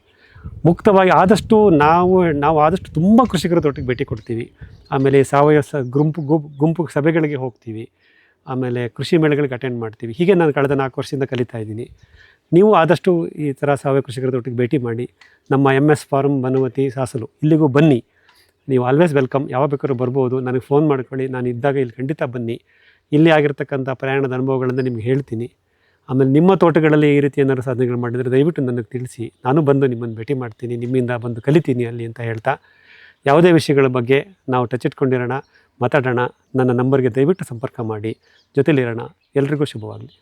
Speaker 1: ಮುಕ್ತವಾಗಿ ಆದಷ್ಟು ನಾವು ನಾವು ಆದಷ್ಟು ತುಂಬ ಕೃಷಿಕರ ತೋಟಕ್ಕೆ ಭೇಟಿ ಕೊಡ್ತೀವಿ. ಆಮೇಲೆ ಸಾವಯವ ಸ, ಗುಂಪು ಗುಂಪು ಗುಂಪು ಸಭೆಗಳಿಗೆ ಹೋಗ್ತೀವಿ. ಆಮೇಲೆ ಕೃಷಿ ಮೇಳಗಳಿಗೆ ಅಟೆಂಡ್ ಮಾಡ್ತೀವಿ. ಹೀಗೆ ನಾನು ಕಳೆದ ನಾಲ್ಕು ವರ್ಷದಿಂದ ಕಲಿತಾ ಇದ್ದೀನಿ. ನೀವು ಆದಷ್ಟು ಈ ಥರ ಸಾವಯವ ಕೃಷಿಕರ ತೋಟಕ್ಕೆ ಭೇಟಿ ಮಾಡಿ ನಮ್ಮ M S farm Banumathi Sasalu ಇಲ್ಲಿಗೂ ಬನ್ನಿ. ನೀವು ಆಲ್ವೇಸ್ ವೆಲ್ಕಮ್ ಯಾವಾಗ ಬೇಕಾದ್ರೂ ಬರ್ಬೋದು. ನನಗೆ ಫೋನ್ ಮಾಡ್ಕೊಳ್ಳಿ. ನಾನು ಇದ್ದಾಗ ಇಲ್ಲಿ ಖಂಡಿತ ಬನ್ನಿ. ಇಲ್ಲಿ ಆಗಿರ್ತಕ್ಕಂಥ ಪ್ರಯಾಣದ ಅನುಭವಗಳನ್ನು ನಿಮ್ಗೆ ಹೇಳ್ತೀನಿ. ಆಮೇಲೆ ನಿಮ್ಮ ತೋಟಗಳಲ್ಲಿ ಈ ರೀತಿ ಏನಾದರೂ ಸಾಧನೆಗಳು ಮಾಡಿದರೆ ದಯವಿಟ್ಟು ನನಗೆ ತಿಳಿಸಿ. ನಾನು ಬಂದು ನಿಮ್ಮನ್ನು ಭೇಟಿ ಮಾಡ್ತೀನಿ. ನಿಮ್ಮಿಂದ ಬಂದು ಕಲಿತೀನಿ ಅಲ್ಲಿ ಅಂತ ಹೇಳ್ತಾ. ಯಾವುದೇ ವಿಷಯಗಳ ಬಗ್ಗೆ ನಾವು ಟಚ್ ಇಟ್ಕೊಂಡಿರೋಣ, ಮಾತಾಡೋಣ, ನನ್ನ ನಂಬರ್ಗೆ ದಯವಿಟ್ಟು ಸಂಪರ್ಕ ಮಾಡಿ. ಜೊತೆಲಿರೋಣ. ಎಲ್ರಿಗೂ ಶುಭವಾಗಲಿ.